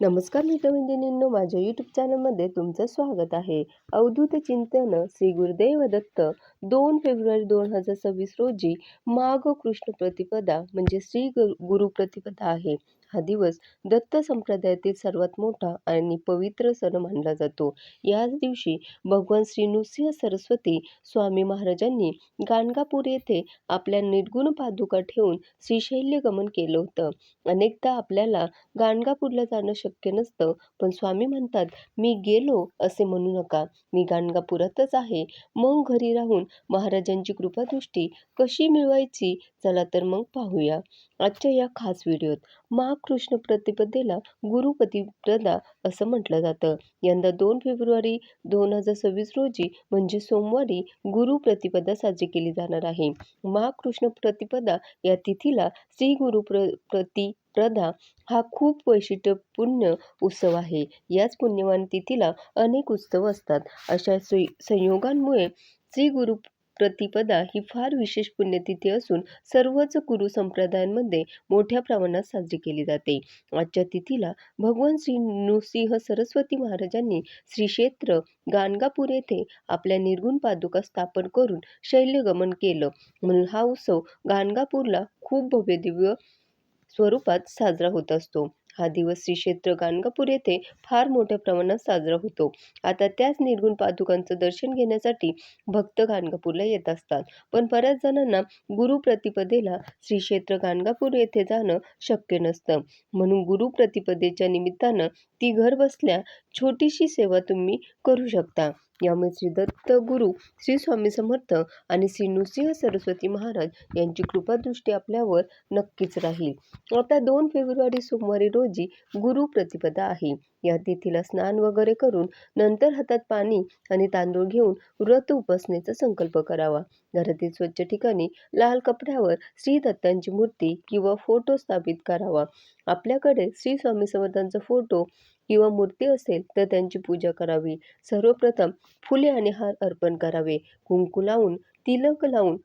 नमस्कार मित्रमैत्रिणींनो माझ्या यूट्यूब चॅनलमध्ये तुमचं स्वागत आहे. अवधूत चिंतन श्री गुरुदेव दत्त दोन फेब्रुवारी दोन हजार सव्वीस रोजी माघ कृष्ण प्रतिपदा म्हणजे श्री गुरु गुरु प्रतिपदा आहे. हा दिवस दत्त संप्रदायातील सर्वात मोठा आणि पवित्र सण मानला जातो. याच दिवशी भगवान श्री नृसिंह सरस्वती स्वामी महाराजांनी गाणगापूर येथे आपल्या निर्गुण पादुका ठेवून श्रीशैल्य गमन केलं होतं. अनेकदा आपल्याला गाणगापूरला जाणं शक्य नसतं पण स्वामी म्हणतात मी गेलो असे म्हणू नका. मी गाणगापुरातच आहे. मग घरी राहून महाराजांची कृपादृष्टी कशी मिळवायची? चला तर मग पाहूया. आजच्या या खास व्हिडिओत कृष्ण प्रतिपदेला गुरुपतिप्रदा असं म्हटलं जातं. यंदा दोन फेब्रुवारी दोन हजार सव्वीस रोजी म्हणजे सोमवारी गुरु प्रतिपदा साजरी केली जाणार आहे. महाकृष्ण प्रतिपदा या तिथीला श्री गुरु प्र प्रतिप्रदा हा खूप वैशिष्ट्यपूर्ण उत्सव आहे. याच पुण्यवान तिथीला अनेक उत्सव असतात. अशा सुय संयोगांमुळे श्री गुरु प्रतिपदा ही फार विशेष पुण्यतिथी असून सर्वच गुरु संप्रदायांमध्ये मोठ्या प्रमाणात साजरी केली जाते. आजच्या तिथीला भगवान श्री नृसिंह सरस्वती महाराजांनी श्री क्षेत्र गाणगापूर येथे आपल्या निर्गुण पादुका स्थापन करून शैल्यगमन केलं. म्हणून हा उत्सव गाणगापूरला खूप भव्य दिव्य स्वरूपात साजरा होत असतो. हा दिवस श्री क्षेत्र गाणगापूर येथे फार मोठ्या प्रमाणात साजरा होतो. आता त्याच निर्गुण पादुकांचं दर्शन घेण्यासाठी भक्त गाणगापूरला येत असतात. पण बऱ्याच जणांना गुरु प्रतिपदेला श्री क्षेत्र गाणगापूर येथे जाणं शक्य नसतं. म्हणून गुरु प्रतिपदेच्या निमित्तानं ती घर बसल्या छोटीशी सेवा तुम्ही करू शकता. यामुळे श्री दत्त गुरु श्री स्वामी समर्थ आणि श्री नृसिंह सरस्वती महाराज यांची कृपादृष्टी आपल्यावर नक्कीच राहील. आता दोन फेब्रुवारी सोमवारी रोजी गुरु प्रतिपदा आहे. या तिथीला स्नान वगैरे करून नंतर हातात पाणी आणि तांदूळ घेऊन व्रत उपासनेचा संकल्प करावा. घरातील स्वच्छ ठिकाणी लाल कपड्यावर श्री दत्तांची मूर्ती किंवा फोटो स्थापित करावा. आपल्याकडे श्री स्वामी समर्थांचा फोटो किंवा मूर्ती असेल तर त्यांची पूजा करावी. सर्वप्रथम फुले आणि हार अर्पण करावे. कुंकू लावून तिलक लावून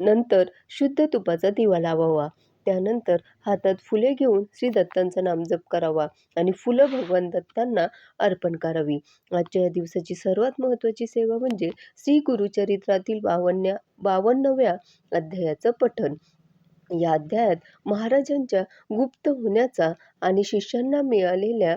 नंतर शुद्ध तुपाचा दिवा लावावा. त्यानंतर हातात फुले घेऊन श्री दत्तांचा नामजप करावा आणि फुलं भगवान दत्तांना अर्पण करावी. आजच्या या दिवसाची सर्वात महत्त्वाची सेवा म्हणजे श्री गुरुचरित्रातील बावन्या बावन्नव्या अध्यायाचं पठण. या अध्यायात महाराजांच्या गुप्त होण्याचा आणि शिष्यांना मिळालेल्या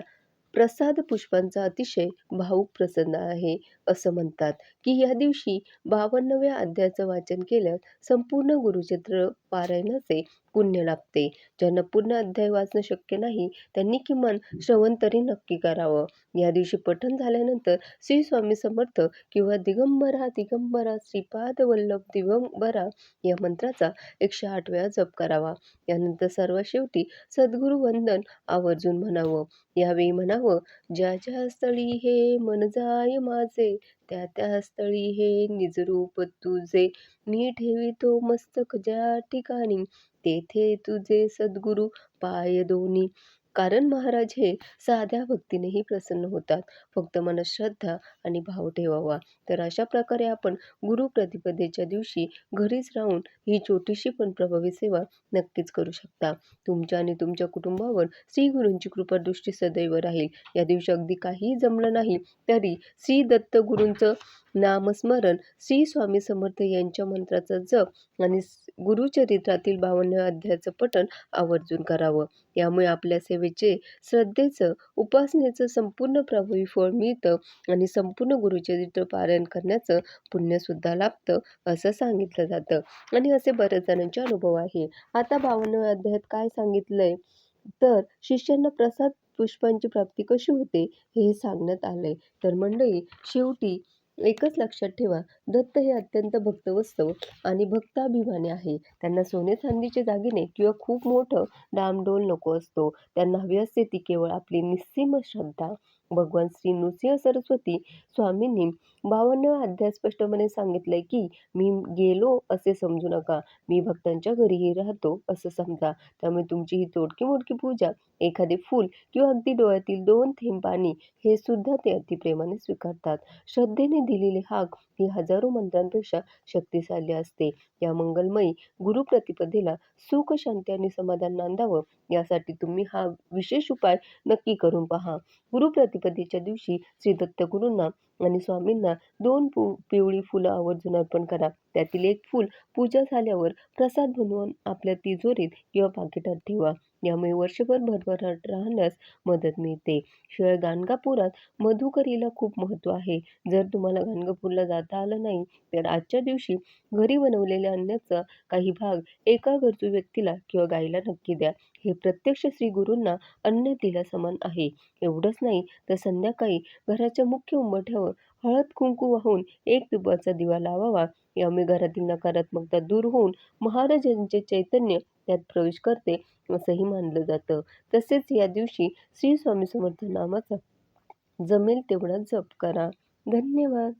प्रसाद पुष्पांचा अतिशय भावूक प्रसंग आहे. असं म्हणतात की या दिवशी बावन्नव्या अध्यायाचं वाचन केल्यास संपूर्ण गुरुचित्र पारायणाचे पुण्य लाभते. ज्यांना पूर्ण अध्याय वाचणं शक्य नाही त्यांनी किमान श्रवण तरी नक्की करावं. या दिवशी पठण झाल्यानंतर श्री स्वामी समर्थ किंवा दिगंबरा दिगंबरा श्रीपाद वल्लभ दिगंबरा या मंत्राचा एकशे आठ वेळा जप करावा. यानंतर सर्वात शेवटी सद्गुरु वंदन आवर्जून म्हणावं. यावेळी म्हणावं ज्या ज्या स्थळी हे मन जाय माझे त्या त्या स्थळी हे निजरूप तुझे मी ठेवितो मस्तक ज्या ठिकाणी तेथे तुझे सद्गुरु पाय दोन्ही. कारण महाराज हे साध्या भक्तीनेही प्रसन्न होतात. फक्त मनात श्रद्धा आणि भाव ठेवावा. तर अशा प्रकारे आपण गुरु प्रतिपदेच्या दिवशी घरीच राहून ही छोटीशी पण प्रभावी सेवा नक्कीच करू शकता. तुमच्या आणि तुमच्या कुटुंबावर श्री गुरूंची कृपादृष्टी सदैव राहील. या दिवशी अगदी काहीही जमलं नाही तरी श्री दत्त गुरूंचं नामस्मरण श्री स्वामी समर्थ यांच्या मंत्राचा जप आणि गुरुचरित्रातील बावन्न अध्यायाचं पठण आवर्जून करावं. यामुळे आपल्या सेवेचे श्रद्धेचं उपासनेचं संपूर्ण प्रभावी फळ मिळतं आणि संपूर्ण गुरुचरित्र पारायण करण्याचं पुण्यसुद्धा लाभतं असं सांगितलं जातं. आणि असे बऱ्याच जणांचे अनुभव आहे. आता बावन्न अध्यायात काय सांगितलंय? तर शिष्यांना प्रसाद पुष्पांची प्राप्ती कशी होते हे सांगण्यात आलंय. तर मंडळी शेवटी एकच लक्षात ठेवा दत्त हे अत्यंत भक्तवस्तव आणि भक्ताभिमानी आहे. त्यांना सोने चांदीचे दागिने किंवा खूप मोठं डामडोल नको असतो. त्यांना हवी असते ती केवळ आपली निस्सीम श्रद्धा भगवान श्री नृसिंह सरस्वती स्वामींनी बावन्नव्या अध्याय स्पष्टपणे सांगितलंय की मी गेलो असे समजू नका. मी भक्तांच्या घरीही राहतो असं समजा. त्यामुळे तुमची ही तोडकी मोडकी पूजा एखादे फूल किंवा अगदी डोळ्यातील दोन थेंब पाणी हे सुद्धा ते अतिप्रेमाने स्वीकारतात. श्रद्धेने दिलेली हाक ही हजारो मंत्रांपेक्षा शक्तिशाली असते. या मंगलमयी गुरुप्रतिपदेला सुख शांती आणि समाधान नांदावं यासाठी तुम्ही हा विशेष उपाय नक्की करून पहा. गुरुप्रति प्रतिपदेच्या दिवशी श्री दत्तगुरूंना आणि स्वामींना दोन पु पिवळी फुलं आवर्जून अर्पण करा. त्यातील एक फूल पूजा झाल्यावर प्रसाद बनवून आपल्या तिजोरीत किंवा पाकिटात ठेवा. यामुळे वर्षभर भरभराट राहण्यास मदत मिळते. शिवाय गाणगापुरात मधुकरीला खूप महत्त्व आहे. जर तुम्हाला गाणगापूरला जाता आलं नाही तर आजच्या दिवशी घरी बनवलेल्या अन्नाचा काही भाग एका गरजू व्यक्तीला किंवा गाईला नक्की द्या. हे प्रत्यक्ष श्री गुरूंना अन्न दिला समान आहे. एवढंच नाही तर संध्याकाळी घराच्या मुख्य उंबरठ्यावर हळद कुंकू वाहून एक दुपारचा दिवा लावावा. यामुळे घरातील नकारात्मकता दूर होऊन महाराजांचे चैतन्य त्यात प्रवेश करते असंही मानलं जातं. तसेच या दिवशी श्री स्वामी समर्थ नामाचा जमेल तेवढा जप करा. धन्यवाद.